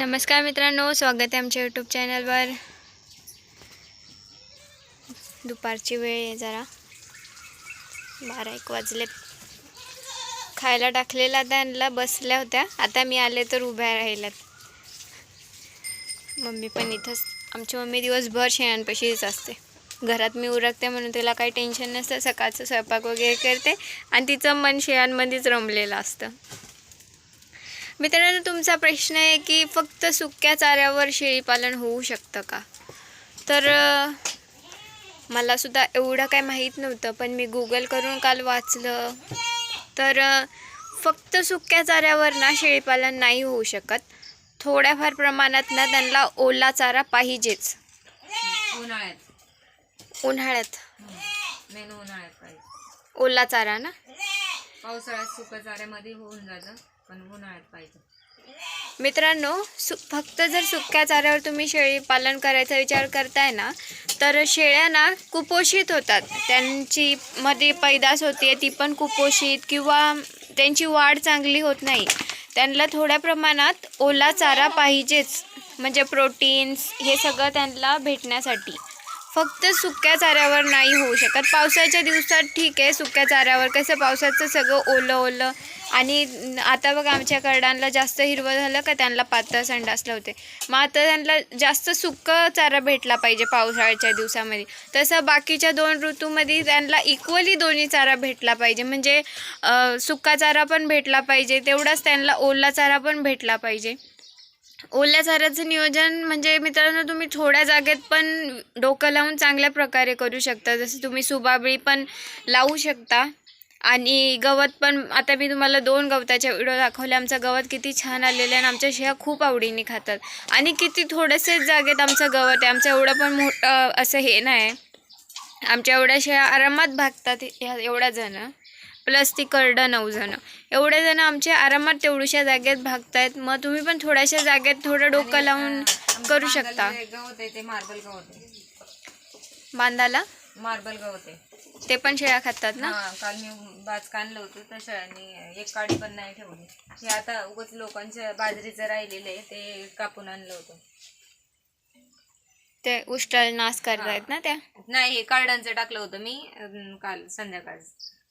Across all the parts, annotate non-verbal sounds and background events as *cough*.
नमस्कार मित्रांनो स्वागत आहे आमच्या यूट्यूब चॅनलवर दुपारची वेळ आहे जरा. बारा एक वाजलेत खायला टाकलेला त्यांना बसल्या होत्या. आता मी आले तर उभ्या राहिल्यात. मम्मी पण इथंच. आमची मम्मी दिवसभर शेणांपाशीच असते. घरात मी उरकते म्हणून तिला काही टेन्शन नसतं. सकाळचं स्वयंपाक वगैरे करते. आणि तिचं मन शेळांमध्येच रमलेलं असतं. मित्रांनो तुमचा प्रश्न आहे की फक्त सुक्या चाऱ्यावर शेळीपालन होऊ शकतं का? तर अ, मला सुद्धा एवढं काय माहीत नव्हतं पण मी गुगल करून काल वाचलं. तर फक्त सुक्या चाऱ्यावर ना शेळीपालन नाही होऊ शकत. थोड्याफार प्रमाणात ना त्यांना ओला चारा पाहिजेच. उन्हाळ्यात. उन्हाळ्यात. मेन उन्हाळ्यात ओला चारा ना? पावसाळ्यात सुकं चाऱ्यामध्ये होऊन जातं. पण उन्हाळ्यात पाहिजे. मित्रांनो सु फक्त जर सुक्या चाऱ्यावर तुम्ही शेळी पालन करायचा विचार करताय ना तर शेळ्या ना कुपोषित होतात. त्यांची मध्ये पैदास होते ती पण कुपोषित किंवा त्यांची वाढ चांगली होत नाही. त्यांना थोड्या प्रमाणात ओला चारा पाहिजेच म्हणजे प्रोटीन्स हे सगळं त्यांना भेटण्यासाठी. फक्त सुक्या चाऱ्यावर नाही होऊ शकत. पावसाच्या दिवसात ठीक आहे सुक्या चाऱ्यावर. कसं पावसाचं सगळं ओलं ओलं. आणि आता बघ आमच्या करडांना जास्त हिरवं झालं का त्यांना पातळ संडास लावते मग आता त्यांना जास्त सुकं चारा भेटला पाहिजे पावसाळ्याच्या दिवसामध्ये. तसं बाकीच्या दोन ऋतूमध्ये त्यांना इक्वली दोन्ही चारा भेटला पाहिजे. म्हणजे सुक्का सुका चारा पण भेटला पाहिजे तेवढाच त्यांना ओला चारा पण भेटला पाहिजे. ओल्या चाऱ्याचं नियोजन म्हणजे मित्रांनो तुम्ही थोड्या जागेत पण डोकं लावून चांगल्या प्रकारे करू शकता. जसं तुम्ही सुबाबळी पण लावू शकता. आणि गवत पण आता मी तुम्हाला दोन गवताच्या व्हिडिओ दाखवले. आमचं गवत किती छान आलेलं आहे आणि आमच्या शेळ्या खूप आवडीने खातात. आणि किती थोडेसेच जागेत आमचं गवत आहे. आमचं एवढं पण मोठं असं हे नाही. आमच्या एवढ्या शेळ्या आरामात भागतात ह्या एवढ्या जणं. प्लस ती करडं नऊ जण एवढे जण आमचे आरामात तेवढ्याशा जागेत भागतायत. मग तुम्ही पण थोड्याशा जागेत थोडं डोकं लावून करू शकता. जे गवत आहे ते मार्बल गवत आहे. बांधाला? मार्बल गवत आहे. ते पण शेळ्या खातात ना? हा काल मी बाज आणलं होतं तर शेळ्यांनी एक काडी पण नाही ठेवली. हे आता उगाच लोकांच्या बाजरीचं राहिलेलं आहे ते कापून आणलं होतं. ते उष्टल नाश करतायत ना त्या? नाही हे कार्डांचं टाकलं होतं मी अं, काल संध्याकाळ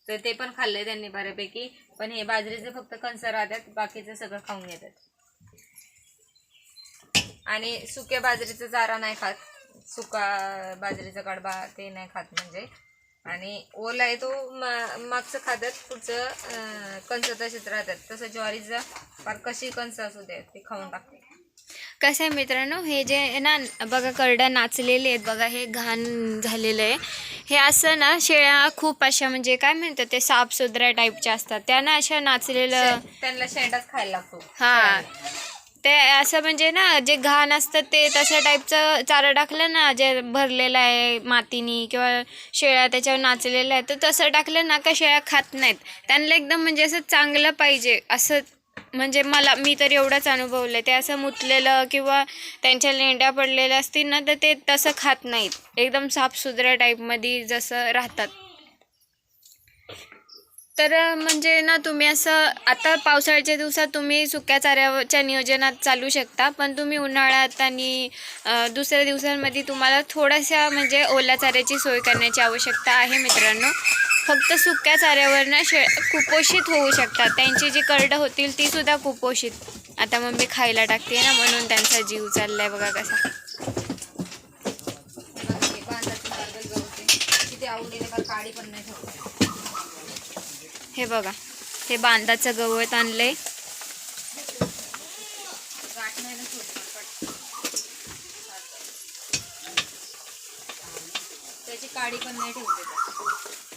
तर ते पण खाल्लंय त्यांनी बऱ्यापैकी. पण हे बाजरीचे फक्त कणस राहतात बाकीचं सगळं खाऊन घेतात. आणि सुक्या बाजरीचा चारा नाही खात. सुका बाजरीचा कडबा ते नाही खात म्हणजे. आणि ओला आहे तो मागचं खातात पुढचं कणसं कणस तसेच राहतात. तसं ज्वारीचा फार कशी कणसं असू द्या ते खाऊन टाकते कसं आहे मित्रांनो हे जे आहे ना बघा करड्या नाचलेले आहेत बघा हे घाण झालेलं आहे. हे असं ना शेळ्या खूप अशा म्हणजे काय म्हणतात ते साफसुथऱ्या टाईपच्या असतात. त्या ना अशा नाचलेलं त्यांना शेंडाच खायला लागतो. हां. ते असं म्हणजे ना जे घाण असतं ते तशा टाईपचं चारा टाकलं ना जे भरलेलं आहे मातीनी किंवा शेळ्या त्याच्यावर नाचलेल्या आहेत तर तसं टाकलं ना का शेळ्या खात नाहीत. त्यांना एकदम म्हणजे असं चांगलं पाहिजे असं म्हणजे मला मी तर एवढंच अनुभवलं ते असं मुतलेलं किंवा त्यांच्या लेंड्या पडलेल्या असतील ना तर ते तसं खात नाहीत. एकदम साफसुथऱ्या टाईपमध्ये जसं राहतात. तर म्हणजे ना तुम्ही असं आता पावसाळ्याच्या दिवसात तुम्ही सुक्या चाऱ्याच्या नियोजनात चालू शकता पण तुम्ही उन्हाळ्यात आणि दुसऱ्या दिवसांमध्ये तुम्हाला थोड्याशा म्हणजे ओल्या चाऱ्याची सोय करण्याची आवश्यकता आहे मित्रांनो. फक्त सुक्या चाऱ्यावर ना शे कुपोषित होऊ शकतात. त्यांची जी करडं होतील ती सुद्धा कुपोषित. आता मग मी खायला टाकते ना म्हणून त्यांचा जीव चाललाय बघा कसा. हे गवत पण नाही हे बघा हे बांधाचं गवत आणलंय. त्याची काडी पण नाही ठेवते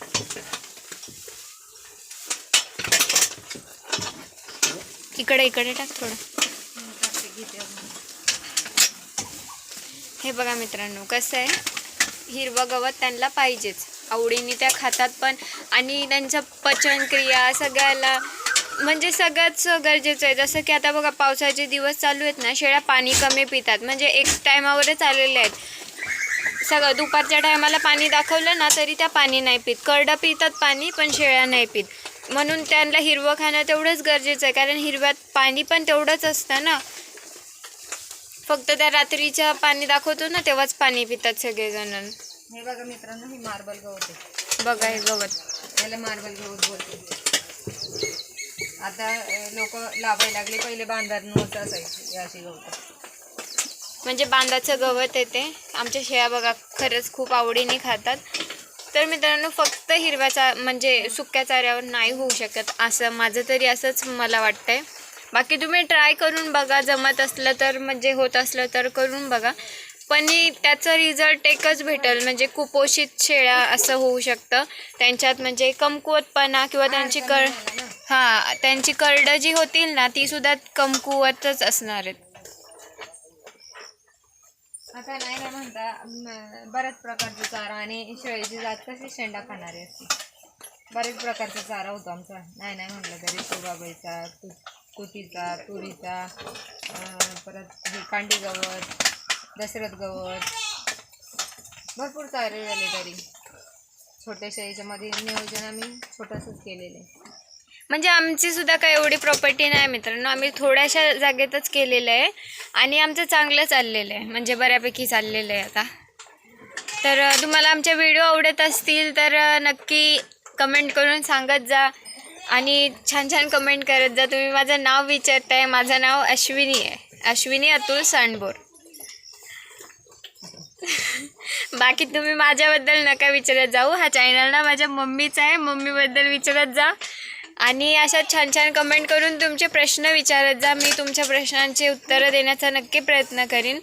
इकडे इकडे टाक थोडं. हे बघा मित्रांनो कसं आहे? हिरवं गवत त्यांना पाहिजेच. आवडीने त्या खातात पण. आणि त्यांचं पचनक्रिया सगळ्याला म्हणजे सगळंच गरजेचं आहे. जसं की आता बघा पावसाचे दिवस चालू आहेत ना शेळ्या पाणी कमी पितात. म्हणजे एक टायमावरच आलेले आहेत. सगळं दुपारच्या टायमाला पाणी दाखवलं ना तरी त्या पाणी नाही पित. करडं पितात पाणी पण शेळ्या नाही पित. म्हणून त्यांना हिरवं खाणं तेवढंच गरजेचं आहे. कारण हिरव्यात पाणी पण तेवढंच असतं ना. फक्त त्या रात्रीच्या पाणी दाखवतो ना तेव्हाच पाणी पितात सगळेजण. हे बघा मित्रांनो हे मार्बल गवत आहे. बघा हे गवत. त्याला मार्बल गवत बोलते आता लोक लावायला लागले. पहिले बांधात नव्हतं असायची अशी गवत. म्हणजे बांधाचं गवत येते आमच्या शेळ्या बघा खरंच खूप आवडीने खातात. तर मित्रांनो फक्त हिरव्या चा म्हणजे सुक्या चाऱ्यावर नाही होऊ शकत असं माझं तरी असंच मला वाटतंय. बाकी तुम्ही ट्राय करून बघा जमत असलं तर म्हणजे होत असलं तर करून बघा. पण त्याचा रिझल्ट एकच भेटेल म्हणजे कुपोषित शेळ्या असं होऊ शकतं. त्यांच्यात म्हणजे कमकुवतपणा किंवा त्यांची कळ हां त्यांची करडं जी होतील ना ती सुद्धा कमकुवतच असणार आहेत आता नाही ना म्हणता बऱ्याच प्रकारचा चारा आणि शेळीची जात कशी शेंडा खाणारी असते. बरेच प्रकारचा चारा होतो आमचा. नाही नाही म्हटलं तरी सुबाबाईचा तु तुतीचा तुरीचा परत हे कांडी गवत दशरथ गवत. भरपूर चारे झाले तरी. छोट्या शेळीच्यामध्ये नियोजन आम्ही छोटंसंच केलेलं आहे. म्हणजे आमची सुद्धा काही एवढी प्रॉपर्टी नाही मित्रांनो. आम्ही थोड्याशा जागेतच केलेलं आहे. आणि आमचं चांगलं चाललेलं आहे. म्हणजे बऱ्यापैकी चाललेलं आहे आता. तर तुम्हाला आमच्या व्हिडिओ आवडत असतील तर नक्की कमेंट करून सांगत जा. आणि छान छान कमेंट करत जा. तुम्ही माझं नाव विचारताय. माझं नाव अश्विनी आहे. अश्विनी अतुल सांडबोर. *laughs* बाकी तुम्ही माझ्याबद्दल नका विचारत जाऊ. हा चॅनल ना माझ्या मम्मीचा आहे. मम्मीबद्दल विचारत जा. आणि अशा छान छान कमेंट करून तुमचे प्रश्न विचारत जा. मी तुमच्या प्रश्नांची उत्तरं देण्याचा नक्की प्रयत्न करीन.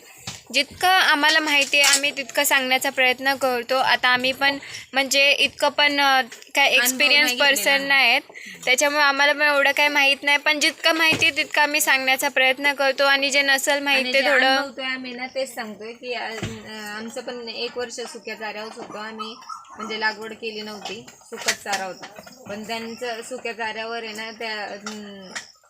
जितकं आम्हाला माहिती आहे आम्ही तितकं सांगण्याचा प्रयत्न करतो. आता आम्ही पण म्हणजे इतकं पण काय एक्सपिरियन्स पर्सन नाही आहेत त्याच्यामुळे आम्हाला पण एवढं काही माहीत नाही. पण जितकं माहिती आहे तितकं आम्ही सांगण्याचा प्रयत्न करतो. आणि जे नसेल माहिती ते थोडं आम्ही ना तेच सांगतोय की आमचं पण एक वर्ष सुक्या चाऱ्यावर होतो आम्ही म्हणजे लागवड केली नव्हती. सुकत चारा होता. पण त्यांचं सुक्या चाऱ्यावर आहे ना त्या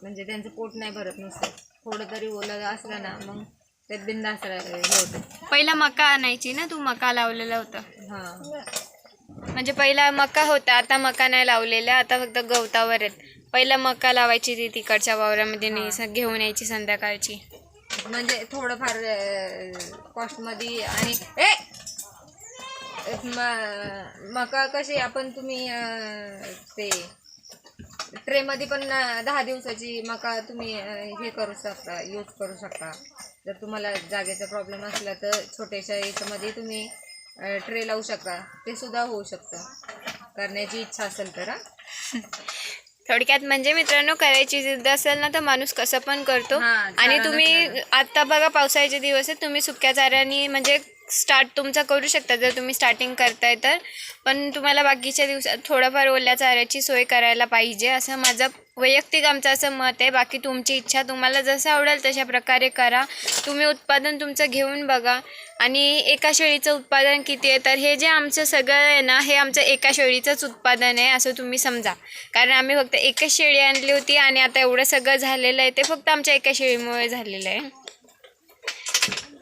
म्हणजे त्यांचं पोट नाही भरत नुसतं. थोडं तरी ओलं असलं ना मग त्यात बिंदास होतं. पहिला मका आणायची ना तू? मका लावलेला होता. हां. म्हणजे पहिला मका होता आता मका नाही लावलेला आता फक्त गवतावर आहेत. पहिला मका लावायची ती तिकडच्या वावरामध्ये नाही स- घेऊन यायची संध्याकाळची. म्हणजे थोडंफार कॉस्टमध्ये आणि ए! मका कशी आपण तुम्ही ते ट्रेमध्ये पण दहा दिवसाची मका तुम्ही हे करू शकता यूज करू शकता. जर तुम्हाला जागेचा प्रॉब्लेम असला तर छोट्याशा याच्यामध्ये तुम्ही ट्रे लावू शकता. ते सुद्धा होऊ शकतं. करण्याची इच्छा असेल तर *laughs* थोडक्यात म्हणजे मित्रांनो करायची जिद्द असेल ना तर माणूस कसं पण करतो. आणि तुम्ही. आता बघा पावसाळ्याचे दिवस आहेत. तुम्ही सुक्या चाऱ्यानी म्हणजे स्टार्ट तुमचा करू शकता. जर तुम्ही स्टार्टिंग करताय तर. पण तुम्हाला बाकीच्या दिवसात थोडंफार ओल्या चाऱ्याची सोय करायला पाहिजे. असं माझं वैयक्तिक आमचं असं मत आहे. बाकी तुमची इच्छा तुम्हाला जसं आवडेल तशा प्रकारे करा. तुम्ही उत्पादन तुमचं घेऊन बघा. आणि एका शेळीचं उत्पादन किती आहे? तर हे जे आमचं सगळं आहे ना हे आमचं एका शेळीचंच उत्पादन आहे असं तुम्ही समजा. कारण आम्ही फक्त एकच शेळी आणली होती आणि आता एवढं सगळं झालेलं आहे. ते फक्त आमच्या एका शेळीमुळे झालेलं आहे.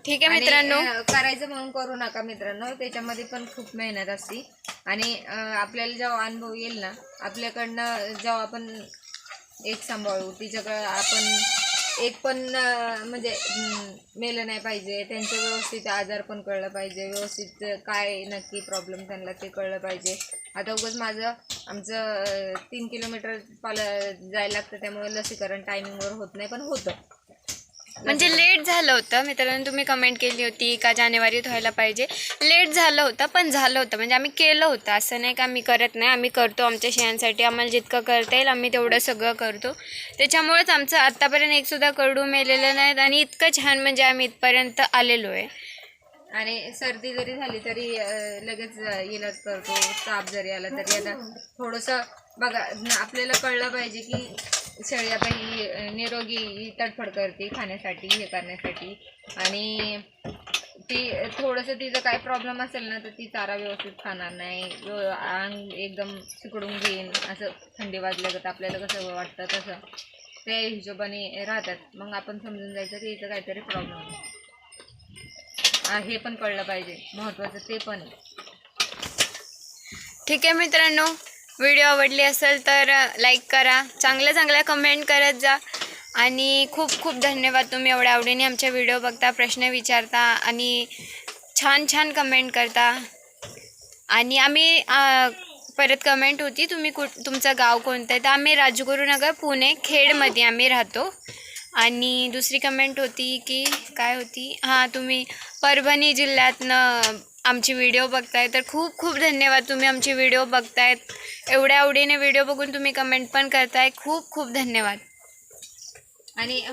ठीक आहे मित्रांनो. करायचं म्हणून करू नका मित्रांनो. त्याच्यामध्ये पण खूप मेहनत असते. आणि आपल्याला जेव्हा अनुभव येईल ना आपल्याकडनं जेव्हा आपण एक सांभाळू तिच्याकडं आपण एक पण म्हणजे मेलं नाही पाहिजे. त्यांचं व्यवस्थित आजार पण कळलं पाहिजे. व्यवस्थित काय नक्की प्रॉब्लेम त्यांना ते कळलं पाहिजे. आता उगाच माझं आमचं तीन किलोमीटर पाल जायला लागतं. त्यामुळे लसीकरण टायमिंगवर होत नाही पण होतं. म्हणजे लेट झालं होतं. मित्रांनो तुम्ही कमेंट केली होती का जानेवारीत व्हायला पाहिजे. लेट झालं होतं पण झालं होतं. म्हणजे आम्ही केलं होतं. असं नाही का आम्ही करत नाही. आम्ही करतो आमच्या शेळ्यांसाठी. आम्हाला जितकं करता येईल आम्ही तेवढं सगळं करतो. त्याच्यामुळेच आमचं आत्तापर्यंत एकसुद्धा कडू मेलेलं नाहीत. आणि इतकं छान म्हणजे आम्ही इथपर्यंत आलेलो आहे. आणि सर्दी जरी झाली तरी लगेच इलाज करतो ताप जरी आला तरी. आता थोडंसं बघा आपल्याला कळलं पाहिजे की शेळी आता ही निरोगी तडफड करते खाण्यासाठी हे करण्यासाठी. आणि ती थोडंसं तिचं काय प्रॉब्लेम असेल ना तर ती चारा व्यवस्थित खाणार नाही. अंग एकदम सिकडून घेईन असं थंडी वाजल्यागत आपल्याला कसं वाटतं तसं. त्या हिशोबाने राहतात. मग आपण समजून जायचं की हिचं काहीतरी प्रॉब्लेम आहे. हे पण कळलं पाहिजे. महत्त्वाचं ते पण आहे. ठीक आहे मित्रांनो व्हिडिओ आवडली असेल तर लाईक करा. चांगल्या चांगल्या कमेंट करत जा. आणि खूप खूप धन्यवाद तुम्ही एवढ्या आवडीने आमच्या व्हिडिओ बघता प्रश्न विचारता आणि छान छान कमेंट करता. आणि आम्ही परत कमेंट होती तुम्ही कुठ तुमचं गाव कोणतं आहे? तर आम्ही राजगुरुनगर पुणे खेडमध्ये आम्ही राहतो. आणि दुसरी कमेंट होती की काय होती? हां तुम्ही परभणी जिल्ह्यातनं आमची व्हिडिओ बघताय. तर खूप खूप धन्यवाद तुम्ही आमची व्हिडिओ बघतायत. एवढ्या आवडीने व्हिडिओ बघून तुम्ही कमेंट पण करताय. खूप खूप धन्यवाद. आणि